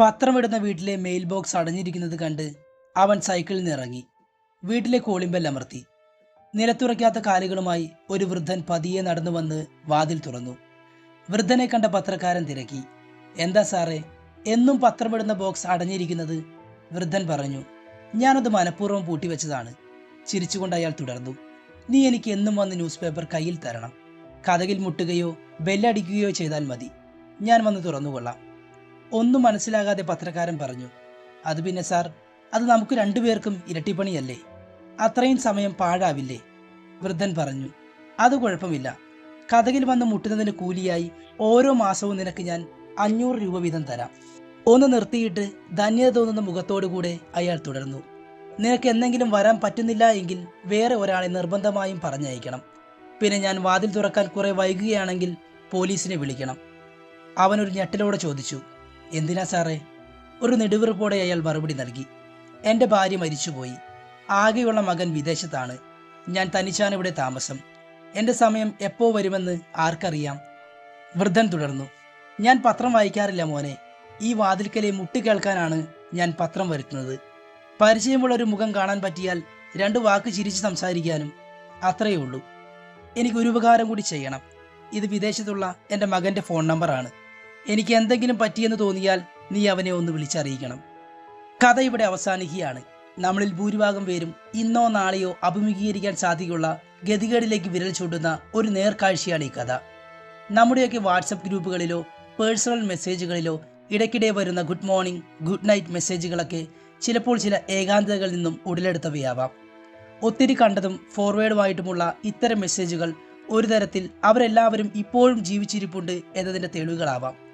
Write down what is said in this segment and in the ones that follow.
പത്രമിടുന്ന വീട്ടിലെ mail box അടഞ്ഞിരിക്കുന്നത് കണ്ട് അവൻ സൈക്കിളിൽ നിന്നിറങ്ങി. വീട്ടിലെ കോളിംബെൽ അമർത്തി. നിലത്തുറയ്ക്കാത്ത കാലുകളുമായി ഒരു വൃദ്ധൻ പതിയെ നടന്നു വന്ന് വാതിൽ തുറന്നു. വൃദ്ധനെ കണ്ട പത്രക്കാരൻ തിരക്കി. എന്താ സാറേ എന്നും പത്രമിടുന്ന ബോക്സ് അടഞ്ഞിരിക്കുന്നത്? വൃദ്ധൻ പറഞ്ഞു. ഞാനത് മനഃപൂർവം പൂട്ടിവെച്ചതാണ്. ചിരിച്ചുകൊണ്ട് അയാൾ തുടർന്നു. നീ എനിക്ക് എന്നും വന്ന് ന്യൂസ് പേപ്പർ കയ്യിൽ തരണം. കഥകിൽ മുട്ടുകയോ ബെല്ലടിക്കുകയോ ചെയ്താൽ മതി. ഞാൻ വന്ന് തുറന്നുകൊള്ളാം. ഒന്നും മനസ്സിലാകാതെ പത്രക്കാരൻ പറഞ്ഞു അത് പിന്നെ സാർ അത് നമുക്ക് രണ്ടുപേർക്കും ഇരട്ടിപ്പണിയല്ലേ? അത്രയും സമയം പാഴാവില്ലേ? വൃദ്ധൻ പറഞ്ഞു അത് കുഴപ്പമില്ല. കഥകിൽ വന്ന് മുട്ടുന്നതിന് കൂലിയായി ഓരോ മാസവും നിനക്ക് ഞാൻ അഞ്ഞൂറ് രൂപ വീതം തരാം. ഒന്ന് നിർത്തിയിട്ട് ധന്യത തോന്നുന്ന മുഖത്തോടു കൂടെ അയാൾ തുടർന്നു നിനക്ക് എന്തെങ്കിലും വരാൻ പറ്റുന്നില്ല എങ്കിൽ വേറെ ഒരാളെ നിർബന്ധമായും പറഞ്ഞയക്കണം. പിന്നെ ഞാൻ വാതിൽ തുറക്കാൻ കുറെ വൈകുകയാണെങ്കിൽ പോലീസിനെ വിളിക്കണം. അവനൊരു ഞെട്ടലോടെ ചോദിച്ചു എന്തിനാ സാറേ? ഒരു നെടുവീർപ്പോടെ അയാൾ മറുപടി നൽകി. എന്റെ ഭാര്യ മരിച്ചുപോയി. ആകെയുള്ള മകൻ വിദേശത്താണ്. ഞാൻ തനിച്ചാണ് ഇവിടെ താമസം. എന്റെ സമയം എപ്പോ വരുമെന്ന് ആർക്കറിയാം? വൃദ്ധൻ തുടർന്നു. ഞാൻ പത്രം വായിക്കാറില്ല മോനെ. ഈ വാതിൽക്കലെ മുട്ടി കേൾക്കാനാണ് ഞാൻ പത്രം വരുത്തുന്നത്. പരിചയമുള്ള ഒരു മുഖം കാണാൻ പറ്റിയാൽ രണ്ട് വാക്ക് ചിരിച്ച് സംസാരിക്കാനും അത്രയേ ഉള്ളൂ. എനിക്ക് ഒരു ഉപകാരം കൂടി ചെയ്യണം. ഇത് വിദേശത്തുള്ള എന്റെ മകന്റെ ഫോൺ നമ്പറാണ്. എനിക്ക് എന്തെങ്കിലും പറ്റിയെന്ന് തോന്നിയാൽ നീ അവനെ ഒന്ന് വിളിച്ചറിയിക്കണം. കഥ ഇവിടെ അവസാനിക്കുകയാണ്. നമ്മളിൽ ഭൂരിഭാഗം പേരും ഇന്നോ നാളെയോ അഭിമുഖീകരിക്കാൻ സാധ്യതയുള്ള ഗതികേടിലേക്ക് വിരൽ ചൂണ്ടുന്ന ഒരു നേർക്കാഴ്ചയാണ് ഈ കഥ. നമ്മുടെയൊക്കെ വാട്സപ്പ് ഗ്രൂപ്പുകളിലോ പേഴ്സണൽ മെസ്സേജുകളിലോ ഇടയ്ക്കിടെ വരുന്ന ഗുഡ് മോർണിംഗ് ഗുഡ് നൈറ്റ് മെസ്സേജുകളൊക്കെ ചിലപ്പോൾ ചില ഏകാന്തതകളിൽ നിന്നും ഉടലെടുത്തവയാവാം. ഒത്തിരി കണ്ടതും ഫോർവേഡുമായിട്ടുമുള്ള ഇത്തരം മെസ്സേജുകൾ ഒരു തരത്തിൽ അവരെല്ലാവരും ഇപ്പോഴും ജീവിച്ചിരിപ്പുണ്ട് എന്നതിന്റെ തെളിവുകളാവാം.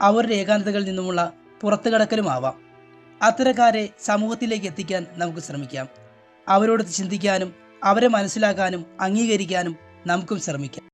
അവരുടെ ഏകാന്തതകളിൽ നിന്നുമുള്ള പുറത്തുകടക്കലുമാവാം. അത്തരക്കാരെ സമൂഹത്തിലേക്ക് എത്തിക്കാൻ നമുക്ക് ശ്രമിക്കാം. അവരോട് ചിന്തിക്കാനും അവരെ മനസ്സിലാക്കാനും അംഗീകരിക്കാനും നമുക്കും ശ്രമിക്കാം.